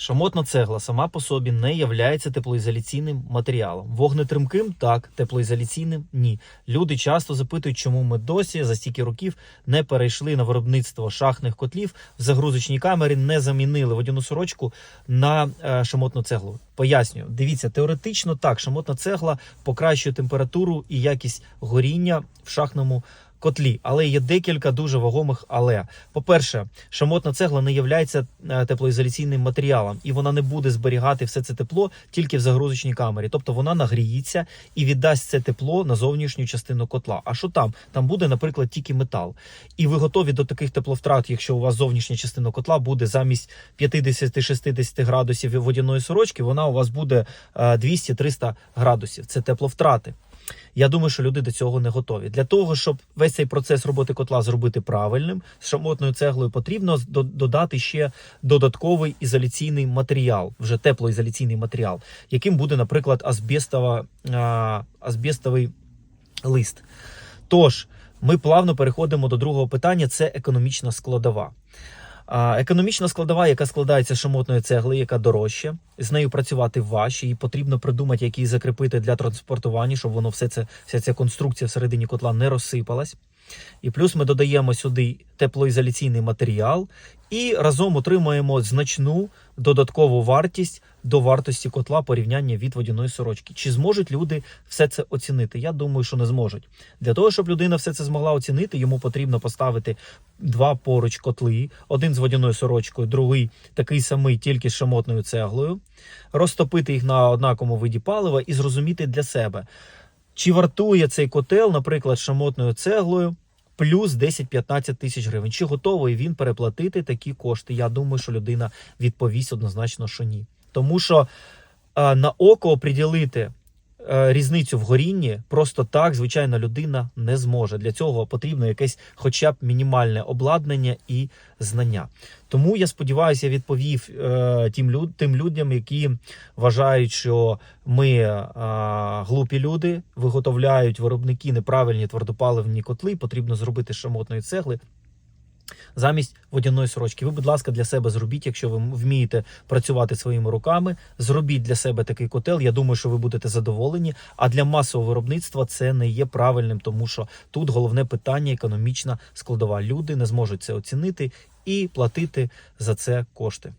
Шамотна цегла сама по собі не являється теплоізоляційним матеріалом. Вогнетримким так, теплоізоляційним ні. Люди часто запитують, чому ми досі за стільки років не перейшли на виробництво шахтних котлів в загрузочній камері, не замінили водяну сорочку на е, шамотну цеглу. Пояснюю, дивіться, теоретично так, шамотна цегла покращує температуру і якість горіння в шахтному котлі, але є декілька дуже вагомих але. По-перше, шамотна цегла не є теплоізоляційним матеріалом, і вона не буде зберігати все це тепло тільки в загрузочній камері. Тобто вона нагріється і віддасть це тепло на зовнішню частину котла. А що там? Там буде, наприклад, тільки метал. І ви готові до таких тепловтрат, якщо у вас зовнішня частина котла буде замість 50-60 градусів водяної сорочки, вона у вас буде е, 200-300 градусів. Це тепловтрати. Я думаю, що люди до цього не готові. Для того, щоб весь цей процес роботи котла зробити правильним, з шамотною цеглою потрібно додати ще додатковий ізоляційний матеріал, вже теплоізоляційний матеріал, яким буде, наприклад, азбестова, азбестовий лист. Тож, ми плавно переходимо до другого питання: це економічна складова. Економічна складова, яка складається з шамотної цегли, яка дорожча, з нею працювати важче, і потрібно придумати, як її закріпити для транспортування, щоб воно все це, вся ця конструкція всередині котла не розсипалась. І плюс ми додаємо сюди теплоізоляційний матеріал і разом отримуємо значну додаткову вартість до вартості котла порівняння від водяної сорочки. Чи зможуть люди все це оцінити? Я думаю, що не зможуть. Для того, щоб людина все це змогла оцінити, йому потрібно поставити два поруч котли: один з водяною сорочкою, другий такий самий, тільки з шамотною цеглою, розтопити їх на однаковому виді палива і зрозуміти для себе, чи вартує цей котел, наприклад, шамотною цеглою. Плюс 10-15 тисяч гривень. Чи готовий він переплатити такі кошти? Я думаю, що людина відповість однозначно, що ні. Тому що е, на око оприділити різницю в горінні просто так, звичайно, людина не зможе. Для цього потрібно якесь, хоча б мінімальне обладнання і знання. Тому я сподіваюся, я відповів е, тим, люд, тим людям, які вважають, що ми е, глупі люди, виготовляють виробники неправильні твердопаливні котли. Потрібно зробити шамотної цегли. Замість водяної сорочки, ви, будь ласка, для себе зробіть, якщо ви вмієте працювати своїми руками, зробіть для себе такий котел. Я думаю, що ви будете задоволені. А для масового виробництва це не є правильним, тому що тут головне питання економічна складова. Люди не зможуть це оцінити і платити за це кошти.